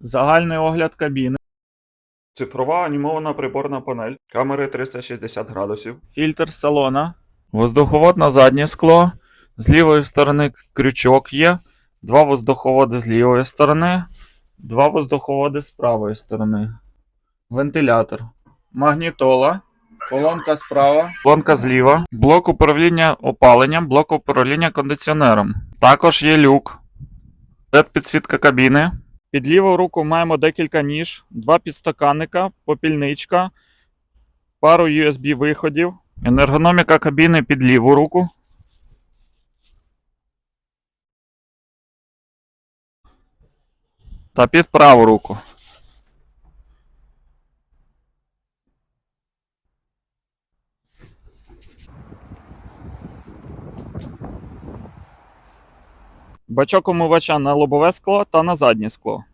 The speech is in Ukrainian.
Загальний огляд кабіни. Цифрова анімована приборна панель, камери 360 градусів, Фільтр салона. воздуховод на заднє скло, з лівої сторони крючок є, два воздуховоди з лівої сторони, Два воздуховоди з правої сторони. Вентилятор. Магнітола. Колонка справа. колонка зліва, блок управління опаленням, блок управління кондиціонером. Також є люк, led підсвітка кабіни, Під ліву руку маємо декілька ніж, два підстаканника, попільничка, пару USB виходів. енергономіка кабіни під ліву руку, та під праву руку. Бачок умивача на лобове скло та на заднє скло.